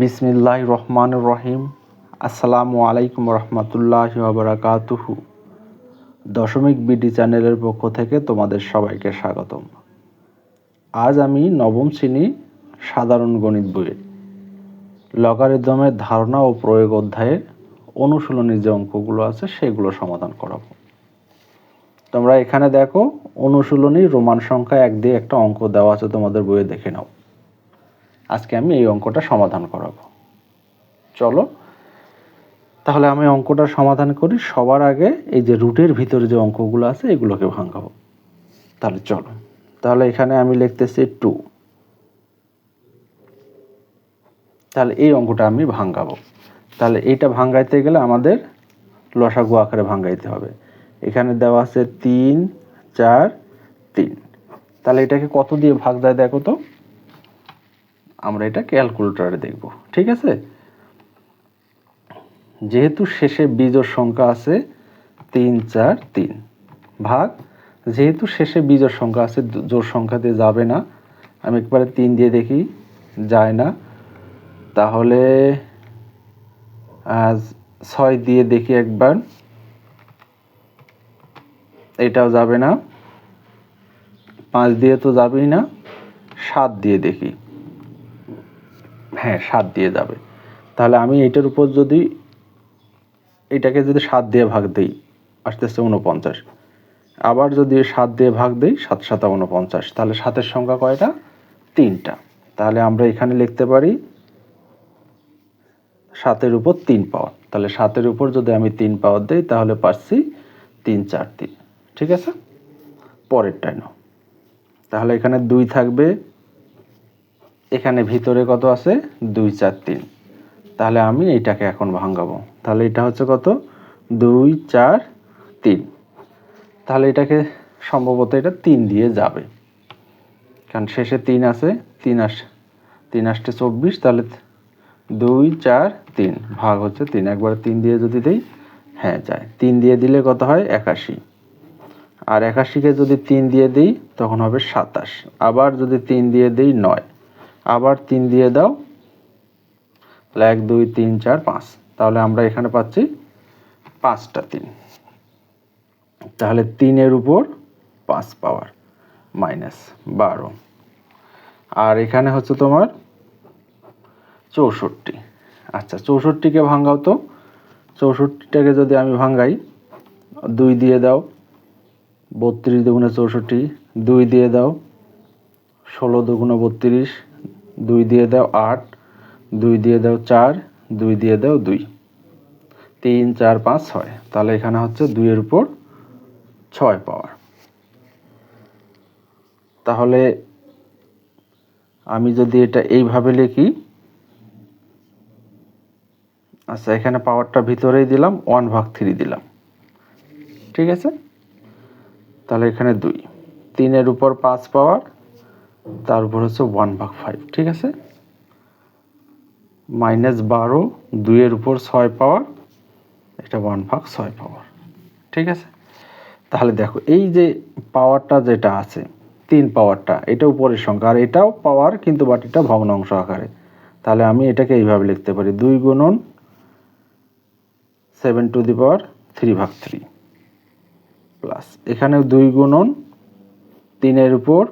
বিসমিল্লাহ রহমান রহিম। আসসালামু আলাইকুম রহমতুল্লাহ বারাকাতুহু। দশমিক বিডি চ্যানেলের পক্ষ থেকে তোমাদের সবাইকে স্বাগতম। আজ আমি নবম শ্রেণি সাধারণ গণিত বইয়ের লগারিদমের ধারণা ও প্রয়োগ অধ্যায়ের অনুশীলনী যে অঙ্কগুলো আছে সেগুলো সমাধান করাবো। তোমরা এখানে দেখো অনুশীলনী রোমান সংখ্যা এক দিয়ে একটা অঙ্ক দেওয়া আছে, তোমাদের বইয়ে দেখে নাও। আজকে আমি এই অঙ্কটা সমাধান করাবো। চলো, তাহলে আমি অঙ্কটা সমাধান করি। সবার আগে এই যে রুটের ভিতরে যে অঙ্কগুলো আছে, এগুলোকে ভাঙাবো। তাহলে চলো, তাহলে এখানে আমি লিখতেছি টু তাহলে এই অঙ্কটা আমি ভাঙাবো। তাহলে এইটা ভাঙ্গাইতে গেলে আমাদের লসাগু আকারে ভাঙ্গাইতে হবে। এখানে দেওয়া আছে তিন, চার, তিন। তাহলে এটাকে কত দিয়ে ভাগ দেয় দেখো তো? আমরা এটা ক্যালকুলেটরে দেখব, ঠিক আছে? যেহেতু শেষে বীজোর সংখ্যা আছে তিন, চার, তিন ভাগ, যেহেতু শেষে বীজোর সংখ্যা আছে জোর সংখ্যা দিয়ে যাবে না, আমি একবারে তিন দিয়ে দেখি, যায় না। তাহলে ছয় দিয়ে দেখি একবার, এটাও যাবে না, পাঁচ দিয়ে তো যাবেই না, সাত দিয়ে দেখি। হ্যাঁ সাত দিয়ে যাবে। তাহলে আমি এটার উপর যদি, এটাকে যদি সাত দিয়ে ভাগ দিই, আস্তে উনপঞ্চাশ আবার যদি সাত দিয়ে ভাগ দিই, সাত সাতা উনপঞ্চাশ তাহলে সাতের সংখ্যা কয়টা? তিনটা। তাহলে আমরা এখানে লিখতে পারি, সাতের উপর তিন পাওয়ার। তাহলে সাতের উপর যদি আমি তিন পাওয়ার দিই, তাহলে পাচ্ছি তিন চার তিন। ঠিক আছে? পরেরটাই নাও। তাহলে এখানে দুই থাকবে এখানে ভিতরে কত আছে? দুই চার তিন। তাহলে আমি এইটাকে এখন ভাঙাবো। তাহলে এটা হচ্ছে কত? দুই চার তিন। তাহলে এটাকে সম্ভবত এটা তিন দিয়ে যাবে। কারণ শেষে তিন আছে, তিন আস, তিন আসতে চব্বিশ, তাহলে দুই চার তিন। ভাগ হচ্ছে তিন। একবার তিন দিয়ে যদি দিই হ্যাঁ যায়। তিন দিয়ে দিলে কত হয়? একাশি। আর একাশিকে যদি তিন দিয়ে দিই, তখন হবে সাতাশ। আবার যদি তিন দিয়ে দিই, নয়। আবার তিন দিয়ে দাও। তাহলে এক, দুই, তিন, চার, পাঁচ। তাহলে আমরা এখানে পাচ্ছি পাঁচটা তিন। তাহলে তিনের উপর পাঁচ পাওয়ার, মাইনাস বারো। আর এখানে হচ্ছে তোমার চৌষট্টি। আচ্ছা চৌষট্টিকে ভাঙ্গাও তো। চৌষট্টিটাকে যদি আমি ভাঙ্গাই দুই দিয়ে দাও, বত্রিশ দুগুণে চৌষট্টি, দুই দিয়ে দাও, ষোলো দুগুণে বত্রিশ দুই দিয়ে দাও আট, দুই দিয়ে দাও চার, দুই দিয়ে দাও দুই। তিন, চার, পাঁচ, ছয়। তাহলে এখানে হচ্ছে দুইয়ের উপর ছয় পাওয়ার। তাহলে আমি যদি এটা এইভাবে লিখি আচ্ছা এখানে পাওয়ারটা ভিতরেই দিলাম, ওয়ান ভাগ থ্রি দিলাম। ঠিক আছে? তাহলে এখানে দুই। তিনের উপর পাঁচ পাওয়ার তার উপর হচ্ছে ওয়ান ভাগ ফাইভ ঠিক আছে? মাইনাস বারো, দুইয়ের উপর ছয় পাওয়ার, এটা ওয়ান ভাগ ছয় পাওয়ার, ঠিক আছে? তাহলে দেখো, এই যে পাওয়ারটা যেটা আছে, তিন পাওয়ারটা, এটা উপরের সংখ্যা, আর এটাও পাওয়ার, কিন্তু বাট এটা ভগ্নাংশ আকারে। তাহলে আমি এটাকে এইভাবে লিখতে পারি, দুই গুণন seven to the power three ভাগ থ্রি প্লাস এখানে দুই গুণন তিনের উপর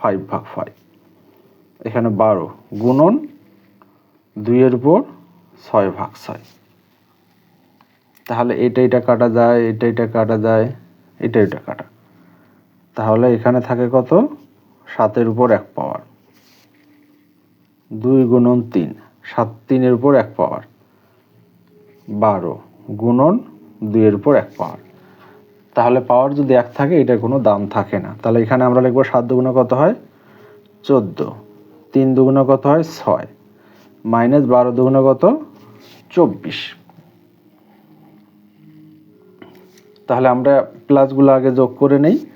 ফাইভ ভাগ ফাইভ এখানে বারো গুণন দুইয়ের উপর ছয় ভাগ ছয়। তাহলে এটা এটা কাটা যায়, এটা এটা কাটা যায়, এটা এটা কাটা। তাহলে এখানে থাকে কত? সাতের উপর এক পাওয়ার। দুই গুণন তিন, সাত তিনের উপর এক পাওয়ার। বারো গুণন দুইয়ের উপর এক পাওয়ার। তাহলে পাওয়ার যদি এক থাকে, এটার কোনো দাম থাকে না। তাহলে এখানে আমরা লিখব সাত দুগুণ কত হয়? চোদ্দ। তিন দুগুণ কত হয়? ছয়। মাইনাস বারো দুগুণ কত? চব্বিশ। তাহলে আমরা প্লাসগুলো আগে যোগ করে নেই,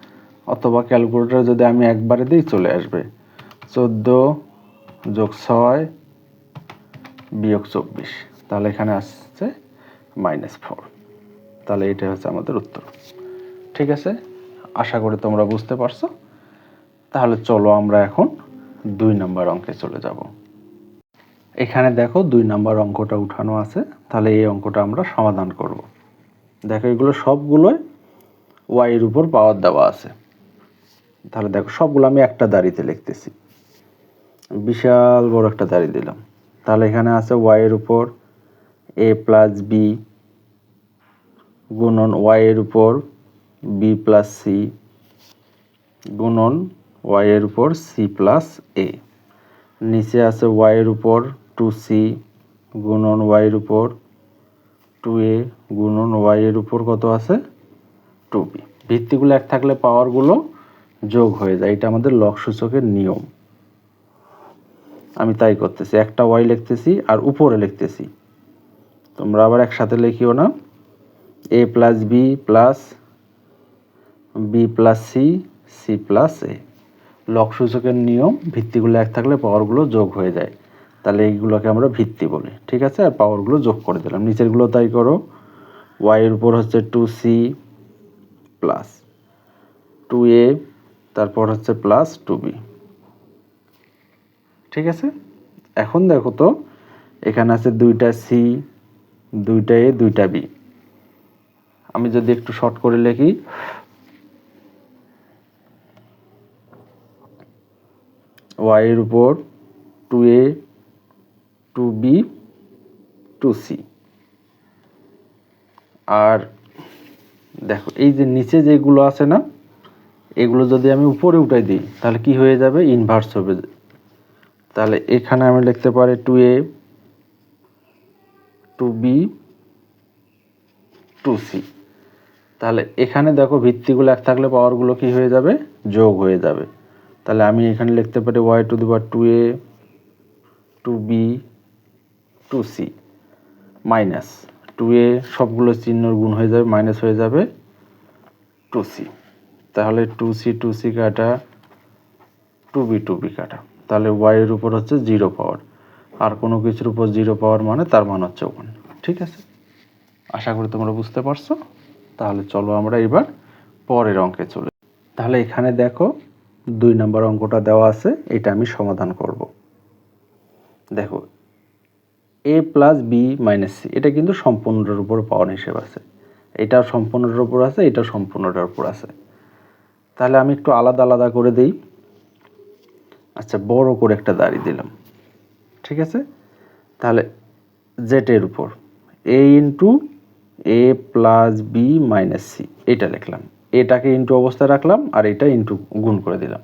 অথবা ক্যালকুলেটর যদি আমি একবারে দিই, চলে আসবে। চোদ্দ যোগ ছয় বিয়োগ চব্বিশ। তাহলে এখানে আসছে মাইনাস ফোর তাহলে এটা হচ্ছে আমাদের উত্তর। ঠিক আছে? আশা করি তোমরা বুঝতে পারছ। তাহলে চলো আমরা এখন দুই নম্বর অঙ্কে চলে যাব। এখানে দেখো দুই নাম্বার অঙ্কটা উঠানো আছে। তাহলে এই অঙ্কটা আমরা সমাধান করব। দেখো এগুলো সবগুলোই ওয়াইয়ের উপর পাওয়ার দেওয়া আছে। তাহলে দেখো সবগুলো আমি একটা দাড়িতে লিখতেছি। বিশাল বড় একটা দাড়ি দিলাম। তাহলে এখানে আছে ওয়াইয়ের উপর এ প্লাস বি গুণন ওয়াইয়ের উপর বি প্লাস সি গুণন ওয়াইয়ের উপর সি প্লাস এ নিচে আছে ওয়াইয়ের উপর টু সি গুণন ওয়াইয়ের উপর টু এ গুণন ওয়াইয়ের উপর কত আছে? টু বি ভিত্তিগুলো এক থাকলে পাওয়ারগুলো যোগ হয়ে যায়। এটা আমাদের লক সূচকের নিয়ম। আমি তাই করতেছি। একটা ওয়াই লিখতেছি আর উপরে লিখতেছি। তোমরা আবার একসাথে লিখিও না। A plus B plus B plus C C plus A lock নিয়ম, ভিত্তিগুলো এক থাকলে পাওয়ারগুলো যোগ হয়ে যায়। তাহলে এইগুলোকে আমরা ভিত্তি বলি, ঠিক আছে? আর পাওয়ারগুলো যোগ করে দিলাম। নিচেরগুলো তাই করো। ওয়াইয়ের উপর হচ্ছে two C plus two A তারপর হচ্ছে প্লাস টু বি ঠিক আছে? এখন দেখো তো, এখানে আছে দুইটা সি দুইটা এ দুইটা বি আমি যদি একটু শর্ট করে লিখি। ওয়াইয়ের উপর two A two B two C আর দেখো, এই যে নিচে যেগুলো আছে না, এগুলো যদি আমি উপরে উঠাই দিই, তাহলে কি হয়ে যাবে? ইনভার্স হবে। তাহলে এখানে আমি লিখতে পারি two a two b two c তাহলে এখানে দেখো ভিত্তিগুলো এক থাকলে পাওয়ারগুলো কি হয়ে যাবে? যোগ হয়ে যাবে। তাহলে আমি এখানে লিখতে পারি y to the power two a two b two c minus two a সবগুলো চিহ্নর গুণ হয়ে যাবে মাইনাস হয়ে যাবে টু সি তাহলে টু সি টু সি কাটা টু বি টু বি কাটা। তাহলে ওয়াইয়ের উপর হচ্ছে জিরো পাওয়ার আর কোনো কিছুর উপর জিরো পাওয়ার মানে তার মান হচ্ছে ওয়ান ঠিক আছে? আশা করি তোমরা বুঝতে পারছ। তাহলে চলো আমরা এবার পরের অঙ্কে চলে তাহলে এখানে দেখো দুই নম্বর অঙ্কটা দেওয়া আছে, এটা আমি সমাধান করব। দেখো a plus b minus c এটা কিন্তু সম্পূর্ণটার উপর পাওয়ার হিসেব আছে। এটাও সম্পূর্ণটার উপর আছে, এটা সম্পূর্ণটার উপর আছে। তাহলে আমি একটু আলাদা আলাদা করে দিই। আচ্ছা বড় করে একটা দাড়ি দিলাম, ঠিক আছে? তাহলে জেটের উপর a into a plus b minus c এটা লিখলাম। এটাকে ইন্টু অবস্থায় রাখলাম আর এটা ইন্টু গুণ করে দিলাম।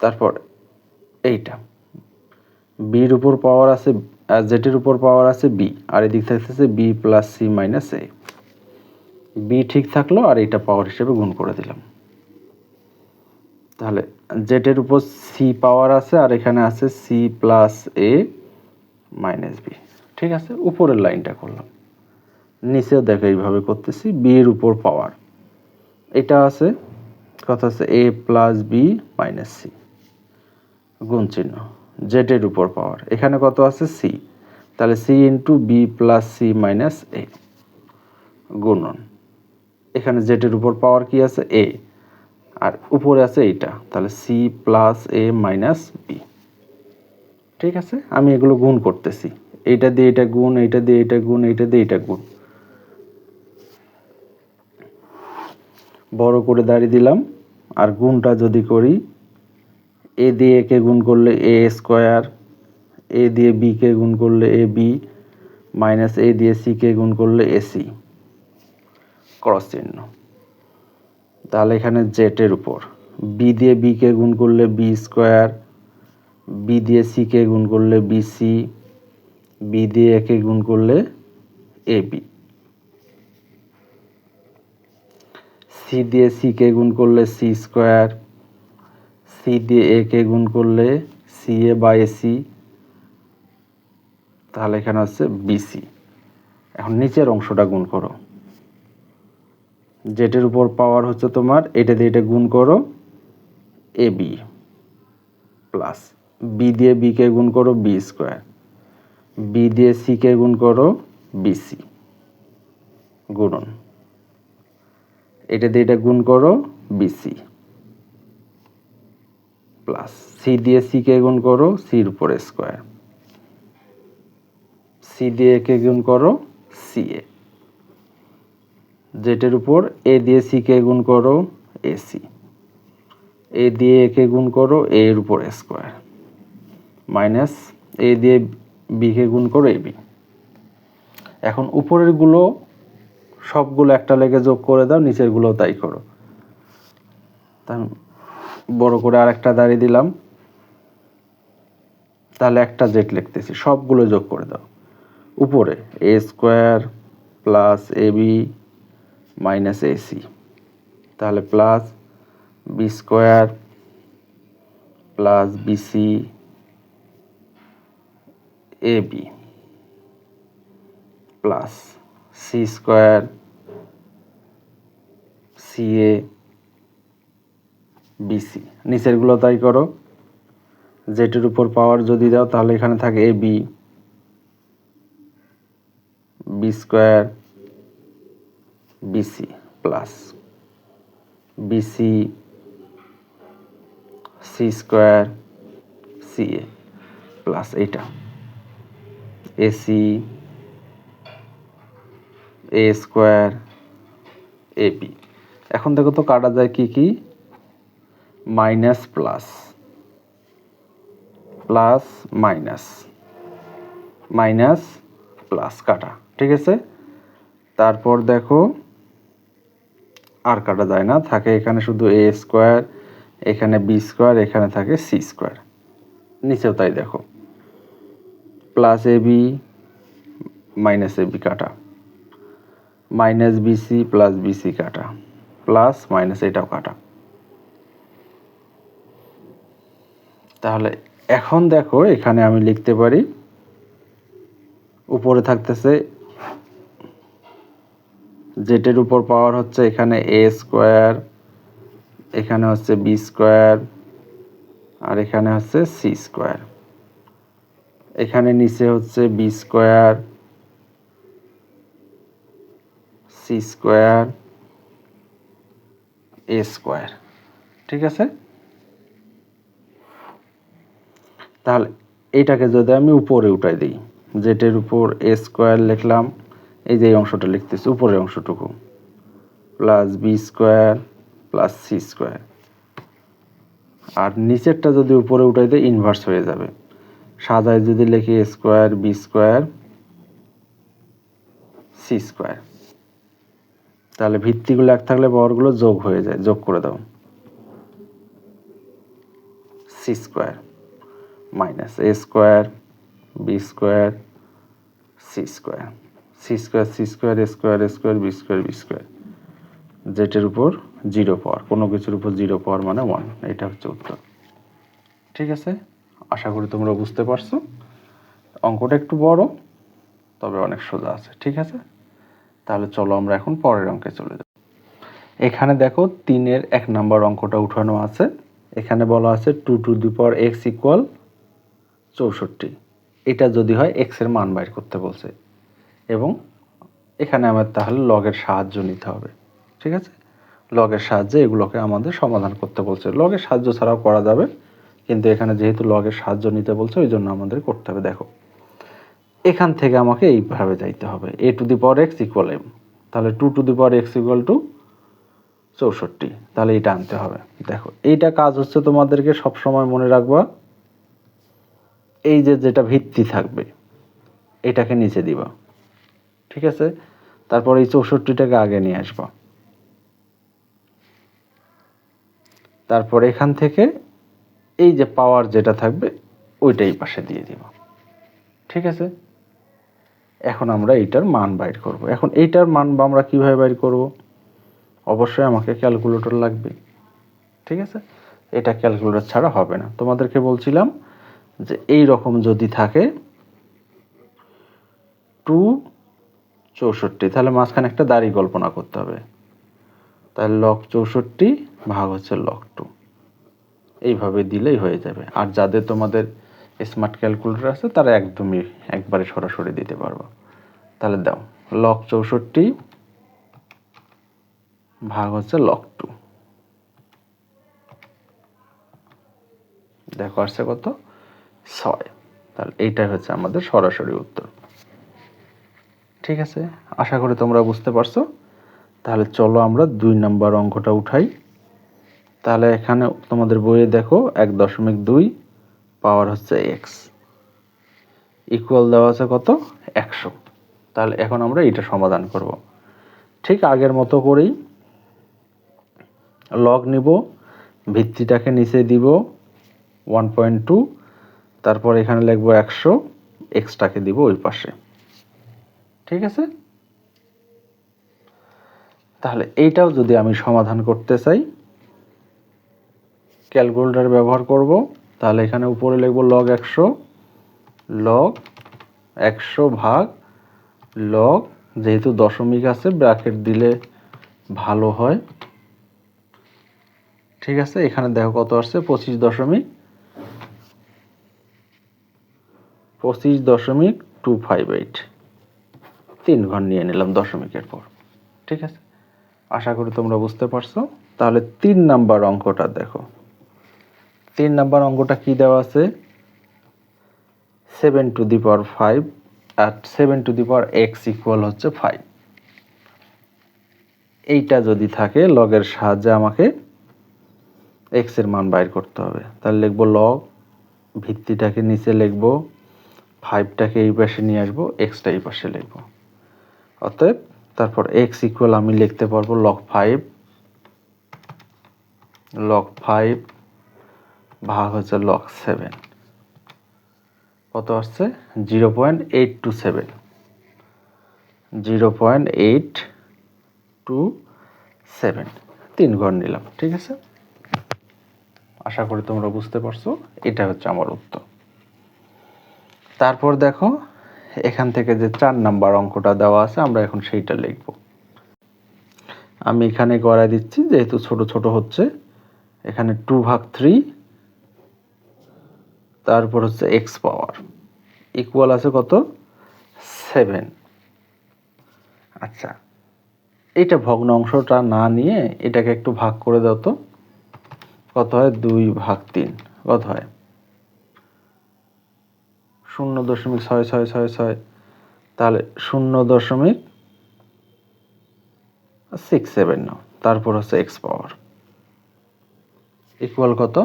তারপর এইটা। বির উপর পাওয়ার আছে জেটের উপর পাওয়ার আছে বি আর এদিক থাকতেছে b plus c minus a b ঠিক থাকল আর এটা পাওয়ার হিসেবে গুণ করে দিলাম। তাহলে জেটের উপর সি পাওয়ার আছে আর এখানে আছে c plus a minus b ঠিক আছে? উপরের লাইনটা করলাম। নিচেও দেখো এইভাবে করতেছি বি এর উপর পাওয়ার এটা আছে, কথা আছে a plus b minus c গুণ চিহ্ন জেটের উপর পাওয়ার এখানে কত আছে? সি তাহলে c into b plus c minus a গুণন। এখানে জেটের উপর পাওয়ার কি আছে? এ আর উপরে আছে এইটা। তাহলে c plus a minus b ঠিক আছে? আমি এগুলো গুণ করতেছি। এইটা দিয়ে এটা গুণ, এইটা দিয়ে এটা গুণ, এইটা দিয়ে এটা গুণ। বড় করে দাঁড়িয়ে দিলাম, আর গুণটা যদি করি, এ দিয়ে একে গুণ করলে এ স্কোয়ার, এ দিয়ে বিকে গুণ করলে এ বি, মাইনাস এ দিয়ে সিকে গুণ করলে এ সি। ক্রস চিহ্ন। তাহলে এখানে জেটের উপর। বি দিয়ে বিকে গুণ করলে বি স্কোয়ার বি দিয়ে সিকে গুণ করলে বিসি বি দিয়ে একে গুণ করলে এ বি সি দিয়ে সিকে গুণ করলে সি স্কোয়ার, সি দিয়ে এ কে গুণ করলে সি এ বাই সি, তাহলে এখানে হচ্ছে বিসি এখন নিচের অংশটা গুণ করো। জেটের উপর পাওয়ার হচ্ছে তোমার, এটা দিয়ে এটা গুণ করো এ বি প্লাস বি দিয়ে বিকে গুণ করো বি স্কোয়ার। বি দিয়ে সিকে গুণ করো বিসি গুণন। এটা দিয়ে এটা গুণ করো বিসি প্লাস সি দিয়ে সিকে গুণ করো সির উপর স্কোয়ার সি দিয়ে একে গুণ করো সি এ জেটের উপর এ দিয়ে সিকে গুণ করো এসি এ দিয়ে একে গুণ করো এ এর উপর স্কোয়ার মাইনাস এ দিয়ে বিকে গুণ করো এ বি এখন উপরেরগুলো সবগুলো একটা লেগে যোগ করে দাও নিচেরগুলো তাই করো। বড় করে আর একটা দাঁড়িয়ে দিলাম। তাহলে একটা জেট লিখতেছি, সবগুলো যোগ করে দাও। উপরে a square plus a b minus ac তাহলে plus b square plus bc a b plus c square c a bc নিচেরগুলো তাই করো। জেটের উপর পাওয়ার যদি দাও, তাহলে এখানে থাকে a b b square bc plus bc c square c a plus এইটা এসি এ স্কোয়ার এপি এখন দেখো তো কাটা যায় কি কি? Minus plus plus minus minus plus কাটা। ঠিক আছে? তারপর দেখো, আর কাটা যায় না। থাকে এখানে শুধু এ স্কোয়ার এখানে বি স্কোয়ার এখানে থাকে সি স্কোয়ার নিচেও তাই দেখো। Plus a b minus a b কাটা। মাইনাস বিসি প্লাস বিসি কাটা, প্লাস মাইনাস এটাও কাটা। তাহলে এখন দেখো, এখানে আমি লিখতে পারি, উপরে থাকতেছে, জেটের উপর পাওয়ার হচ্ছে এখানে এ স্কোয়ার, এখানে হচ্ছে বি স্কোয়ার, আর এখানে হচ্ছে সি স্কোয়ার। এখানে নিচে হচ্ছে b square c square a square ঠিক আছে? তাহলে এইটাকে যদি আমি উপরে উঠাই দিই জেটের উপর এ স্কোয়ার লিখলাম, এই যে অংশটা লিখতেছি, উপরের অংশটুকু plus b square plus c square আর নিচেরটা যদি উপরে উঠাই দেয় ইনভার্স হয়ে যাবে। সাজায় যদি লিখি square b square c square তাহলে ভিত্তিগুলো এক থাকলে পাওয়ারগুলো যোগ হয়ে যায়, যোগ করে দাও। C square minus a square b square c square c square c square a square a square b square b square জেটের উপর জিরো পাওয়ার কোনো কিছুর উপর জিরো পাওয়ার মানে ওয়ান এটা হচ্ছে উত্তর। ঠিক আছে? আশা করি তোমরা বুঝতে পারছ। অঙ্কটা একটু বড়, তবে অনেক সোজা আছে, ঠিক আছে? তাহলে চলো আমরা এখন পরের অঙ্কে চলে যাব এখানে দেখো তিনের এক নাম্বার অঙ্কটা উঠানো আছে। এখানে বলা আছে two to the power x equal চৌষট্টি। এটা যদি হয় এক্সের মান বাইর করতে বলছে। এবং এখানে আমার তাহলে লগের সাহায্য নিতে হবে। ঠিক আছে? লগের সাহায্যে এগুলোকে আমাদের সমাধান করতে বলছে। লগের সাহায্য ছাড়াও করা যাবে। কিন্তু এখানে যেহেতু লগের সাহায্য নিতে বলছে, ওই জন্য আমাদের করতে হবে। দেখো এখান থেকে আমাকে এইভাবে যাইতে হবে। A to the power x equal m তাহলে two to the power x equal to চৌষট্টি। তাহলে এটা আনতে হবে। দেখো, এইটা কাজ হচ্ছে তোমাদেরকে সবসময় মনে রাখবা, এই যে যেটা ভিত্তি থাকবে, এটাকে নিচে দিবা। ঠিক আছে? তারপর এই চৌষট্টিটাকে আগে নিয়ে আসবা। তারপর এখান থেকে এই যে পাওয়ার যেটা থাকবে, ওইটাই পাশে দিয়ে দিব। ঠিক আছে? এখন আমরা এইটার মান বাইর করব। এখন এইটার মান আমরা কীভাবে বাইর করব? অবশ্যই আমাকে ক্যালকুলেটর লাগবে। ঠিক আছে? এটা ক্যালকুলেটর ছাড়া হবে না। তোমাদেরকে বলছিলাম যে এই রকম যদি থাকে টু চৌষট্টি, তাহলে মাঝখানে একটা দাড়ি কল্পনা করতে হবে। তাহলে লক চৌষট্টি ভাগ হচ্ছে লক টু এইভাবে দিলেই হয়ে যাবে। আর যাদের তোমাদের স্মার্ট ক্যালকুলেটর আছে, তারা একদমই একবারে সরাসরি দিতে পারব। তাহলে দাও লক চৌষট্টি ভাগ হচ্ছে লক টু দেখো আসছে কত? ছয়। তাহলে এইটাই হচ্ছে আমাদের সরাসরি উত্তর। ঠিক আছে? আশা করি তোমরা বুঝতে পারছ। তাহলে চলো আমরা দুই নাম্বার অঙ্কটা উঠাই। তাহলে এখানে তোমাদের বইয়ে দেখো, এক দশমিক দুই পাওয়ার হচ্ছে এক্স ইকুয়াল দেওয়া আছে কত? একশো। তাহলে এখন আমরা এটা সমাধান করব। ঠিক আগের মতো করেই লগ নিব, ভিত্তিটাকে নিচে দিব ওয়ান পয়েন্ট টু তারপর এখানে লিখব একশো এক্সটাকে দিব ওই পাশে। ঠিক আছে? তাহলে এইটাও যদি আমি সমাধান করতে চাই ক্যালকুলেটর ব্যবহার করব। তাহলে এখানে উপরে লিখব লগ একশো লগ একশো ভাগ লগ যেহেতু দশমিক আছে ব্র্যাকেট দিলে ভালো হয়। ঠিক আছে, এখানে দেখো কত আসছে, পঁচিশ দশমিক পঁচিশ দশমিক টু ফাইভ এইট। তিন ঘর নিয়ে নিলাম দশমিকের পর। ঠিক আছে, আশা করি তোমরা বুঝতে পারছ। তাহলে তিন নাম্বার অঙ্কটা দেখো। তিন নাম্বার অঙ্কটা কি দেওয়া আছে? Seven to the power five R seven to the power x equal হচ্ছে ফাইভ এইটা যদি থাকে, লগের সাহায্যে আমাকে এক্সের মান বাইর করতে হবে। তাহলে লিখব লগ ভিত্তিটাকে নিচে লিখব ফাইভটাকে এই পাশে নিয়ে আসব এক্সটা এই পাশে লিখব। অতএব, তারপর এক্স ইকুয়াল আমি লিখতে পারব লগ ফাইভ লগ ফাইভ ভাগ হচ্ছে লগ সেভেন কত আসছে? Zero point eight two seven zero point eight two seven তিন ঘর নিলাম, ঠিক আছে? আশা করি তোমরা বুঝতে পারছ, এটা হচ্ছে আমার উত্তর। তারপর দেখো, এখান থেকে যে চার নাম্বার অঙ্কটা দেওয়া আছে, আমরা এখন সেইটা লিখব। আমি এখানে গড়াই দিচ্ছি, যেহেতু ছোট ছোট হচ্ছে, এখানে টু ভাগ থ্রি তারপর হচ্ছে এক্স পাওয়ার ইকুয়াল আছে কত? সেভেন আচ্ছা এটা ভগ্ন অংশটা না নিয়ে এটাকে একটু ভাগ করে দাও তো। কত হয়? দুই ভাগ তিন। কত হয়? শূন্য দশমিক ছয় ছয় ছয় ছয়। তাহলে শূন্য দশমিক সিক্স সেভেন নাও। তারপর হচ্ছে এক্স পাওয়ার ইকুয়াল কত?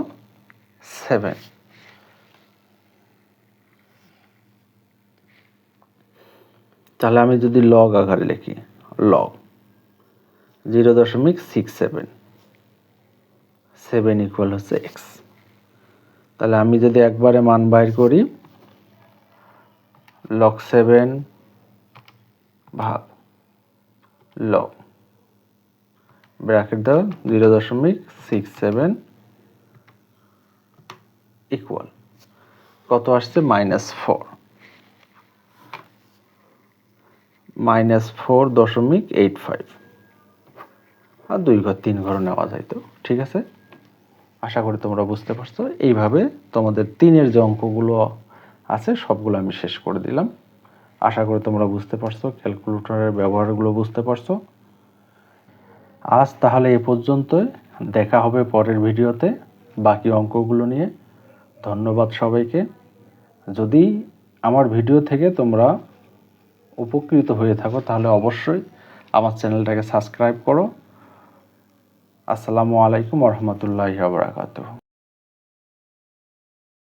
সেভেন তাহলে আমি যদি লগ আকারে লিখি লগ জিরো দশমিক সিক্স সেভেন সেভেন ইকুয়াল হচ্ছে এক্স তাহলে আমি যদি একবারে মান বাইর করি লগ সেভেন ভাগ লগ ব্র্যাকেট দাও জিরো দশমিক সিক্স সেভেন ইকুয়াল কত আসছে? মাইনাস ফোর মাইনাস ফোর দশমিক এইট ফাইভ। আর দুই ঘর, তিন ঘর নেওয়া যায় তো, ঠিক আছে? আশা করি তোমরা বুঝতে পারছ। এইভাবে তোমাদের তিনের যে অঙ্কগুলো আছে, সবগুলো আমি শেষ করে দিলাম। আশা করি তোমরা বুঝতে পারছ, ক্যালকুলেটরের ব্যবহারগুলো বুঝতে পারছ। আজ তাহলে এ পর্যন্তই। দেখা হবে পরের ভিডিওতে বাকি অঙ্কগুলো নিয়ে। ধন্যবাদ সবাইকে। যদি আমার ভিডিও থেকে তোমরা উপকৃত হয়ে থাকো তাহলে অবশ্যই আমার চ্যানেলটাকে সাবস্ক্রাইব করো। আসসালামু আলাইকুম রহমতুল্লাহ বারাকাতুহ।